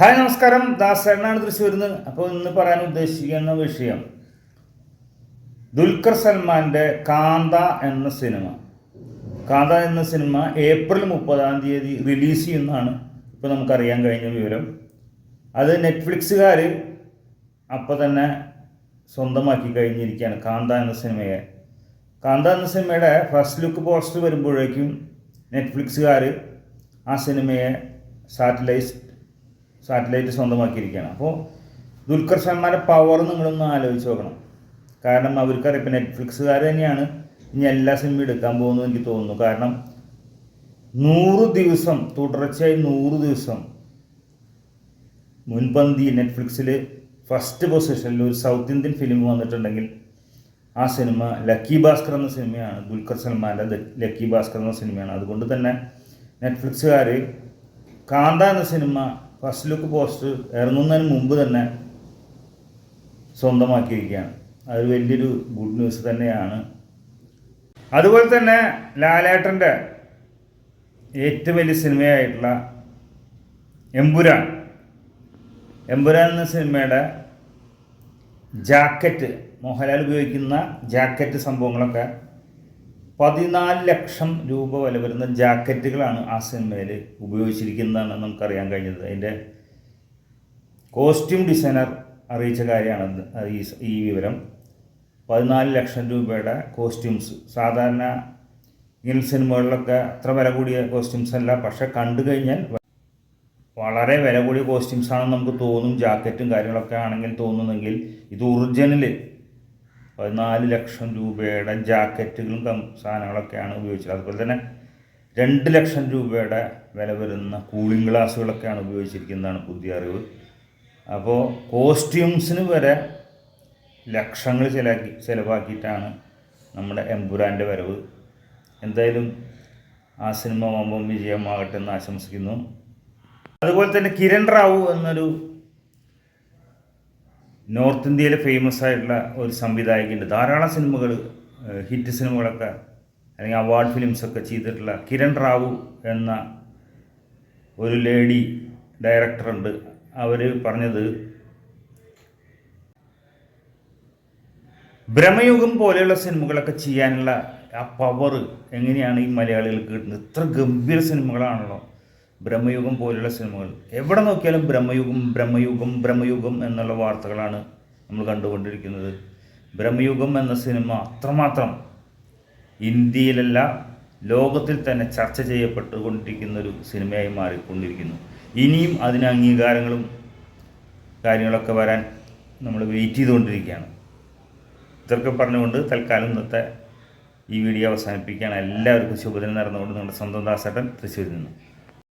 Hi നമസ്കാരം. ദാസേണ്ണാണ് തൃശ്ശൂരിൽ നിന്ന് അപ്പോൾ ഇന്ന് പറയാൻ ഉദ്ദേശിക്കുന്ന വിഷയം ദുൽഖർ സൽമാന്റെ കാന്ത എന്ന സിനിമ. കാന്ത എന്ന സിനിമ ഏപ്രിൽ മുപ്പതാം തീയതി റിലീസ് ചെയ്യുന്നതാണ് ഇപ്പോൾ നമുക്കറിയാൻ കഴിഞ്ഞ വിവരം. അത് നെറ്റ്ഫ്ലിക്സുകാർ അപ്പോൾ തന്നെ സ്വന്തമാക്കി കഴിഞ്ഞിരിക്കുകയാണ് കാന്ത എന്ന സിനിമയെ. കാന്ത എന്ന സിനിമയുടെ ഫസ്റ്റ് ലുക്ക് പോസ്റ്റർ വരുമ്പോഴേക്കും നെറ്റ്ഫ്ലിക്സുകാർ ആ സിനിമയെ സാറ്റലൈറ്റ് സാറ്റലൈറ്റ് സ്വന്തമാക്കിയിരിക്കുകയാണ്. അപ്പോൾ ദുൽഖർ സൽമാന്റെ പവർ നിങ്ങളൊന്ന് ആലോചിച്ച് നോക്കണം. കാരണം അവർക്കറിയാം ഇപ്പം നെറ്റ്ഫ്ലിക്സുകാർ തന്നെയാണ് ഇനി എല്ലാ സിനിമയും എടുക്കാൻ പോകുന്നത് എനിക്ക് തോന്നുന്നു. കാരണം നൂറ് ദിവസം തുടർച്ചയായി നൂറ് ദിവസം മുൻപന്തി നെറ്റ്ഫ്ലിക്സിൽ ഫസ്റ്റ് പൊസിഷനിൽ ഒരു സൗത്ത് ഇന്ത്യൻ ഫിലിം വന്നിട്ടുണ്ടെങ്കിൽ ആ സിനിമ ലക്കി ഭാസ്കർ എന്ന സിനിമയാണ് ദുൽഖർ സൽമാന്റെ ലക്കി ഭാസ്കർ എന്ന സിനിമയാണ് അതുകൊണ്ട് തന്നെ നെറ്റ്ഫ്ലിക്സുകാർ കാന്ത എന്ന സിനിമ ഫസ്റ്റ് ലുക്ക് പോസ്റ്റർ ഇറങ്ങുന്നതിന് മുമ്പ് തന്നെ സ്വന്തമാക്കിയിരിക്കുകയാണ്. അത് വലിയൊരു ഗുഡ് ന്യൂസ് തന്നെയാണ്. അതുപോലെ തന്നെ ലാലേട്ടന്റെ ഏറ്റവും വലിയ സിനിമയായിട്ടുള്ള എമ്പുരാൻ. എമ്പുരാൻ എന്ന സിനിമയുടെ ജാക്കറ്റ് മോഹൻലാൽ ഉപയോഗിക്കുന്ന ജാക്കറ്റ് സംഭവങ്ങളൊക്കെ പതിനാല് ലക്ഷം രൂപ വില വരുന്ന ജാക്കറ്റുകളാണ് ആ സിനിമയിൽ ഉപയോഗിച്ചിരിക്കുന്നതാണ് നമുക്കറിയാൻ കഴിഞ്ഞത്. അതിന്റെ കോസ്റ്റ്യൂം ഡിസൈനർ അറിയിച്ച കാര്യമാണ് ഈ വിവരം. പതിനാല് ലക്ഷം രൂപയുടെ കോസ്റ്റ്യൂംസ്. സാധാരണ ഇങ്ങനെ സിനിമകളിലൊക്കെ അത്ര വില കൂടിയ കോസ്റ്റ്യൂംസ് അല്ല പക്ഷെ കണ്ടു കഴിഞ്ഞാൽ വളരെ വില കൂടിയ കോസ്റ്റ്യൂംസ് ആണെന്ന് നമുക്ക് തോന്നും. ജാക്കറ്റും കാര്യങ്ങളൊക്കെ ആണെങ്കിൽ തോന്നുന്നെങ്കിൽ ഇത് ഒറിജിനൽ പതിനാല് ലക്ഷം രൂപയുടെ ജാക്കറ്റുകളും സാധനങ്ങളൊക്കെയാണ് ഉപയോഗിച്ചത്. അതുപോലെ തന്നെ രണ്ട് ലക്ഷം രൂപയുടെ വില വരുന്ന കൂളിംഗ് ഗ്ലാസ്സുകളൊക്കെയാണ് ഉപയോഗിച്ചിരിക്കുന്നതാണ് പുതിയ അറിവ്. അപ്പോൾ കോസ്റ്റ്യൂംസിന് വരെ ലക്ഷങ്ങൾ ചിലക്കി ചിലവാക്കിയിട്ടാണ് നമ്മുടെ എമ്പുരാന്റെ വരവ്. എന്തായാലും ആ സിനിമ വമ്പം വിജയമാകട്ടെ എന്ന് ആശംസിക്കുന്നു. അതുപോലെ തന്നെ കിരൺ റാവു എന്നൊരു നോർത്ത് ഇന്ത്യയിൽ ഫേമസ് ആയിട്ടുള്ള ഒരു സംവിധായകയുണ്ട് ധാരാളം സിനിമകൾ ഹിറ്റ് സിനിമകളൊക്കെ അല്ലെങ്കിൽ അവാർഡ് ഫിലിംസൊക്കെ ചെയ്തിട്ടുള്ള കിരൺ റാവു എന്ന ഒരു ലേഡി ഡയറക്ടറുണ്ട് അവർ പറഞ്ഞത് ഭ്രമയുഗം പോലെയുള്ള സിനിമകളൊക്കെ ചെയ്യാനുള്ള ആ പവർ എങ്ങനെയാണ് ഈ മലയാളികൾക്ക് കിട്ടുന്നത്? ഇത്ര ഗംഭീര സിനിമകളാണല്ലോ. ബ്രഹ്മയുഗം പോലുള്ള സിനിമകൾ. എവിടെ നോക്കിയാലും ബ്രഹ്മയുഗം ബ്രഹ്മയുഗം ബ്രഹ്മയുഗം എന്നുള്ള വാർത്തകളാണ് നമ്മൾ കണ്ടുകൊണ്ടിരിക്കുന്നത്. ബ്രഹ്മയുഗം എന്ന സിനിമ അത്രമാത്രം ഇന്ത്യയിലല്ല ലോകത്തിൽ തന്നെ ചർച്ച ചെയ്യപ്പെട്ടുകൊണ്ടിരിക്കുന്ന ഒരു സിനിമയായി മാറിക്കൊണ്ടിരിക്കുന്നു. ഇനിയും അതിന് അംഗീകാരങ്ങളും കാര്യങ്ങളൊക്കെ വരാൻ നമ്മൾ വെയിറ്റ് ചെയ്തുകൊണ്ടിരിക്കുകയാണ്. ഇതൊക്കെ പറഞ്ഞുകൊണ്ട് തൽക്കാലം ഇന്നത്തെ ഈ വീഡിയോ അവസാനിപ്പിക്കുകയാണ്. എല്ലാവർക്കും ശുഭദിനം നടന്നുകൊണ്ട് നിങ്ങളുടെ സ്വന്തം ദാസേട്ടൻ തൃശ്ശൂരിൽ നിന്ന്.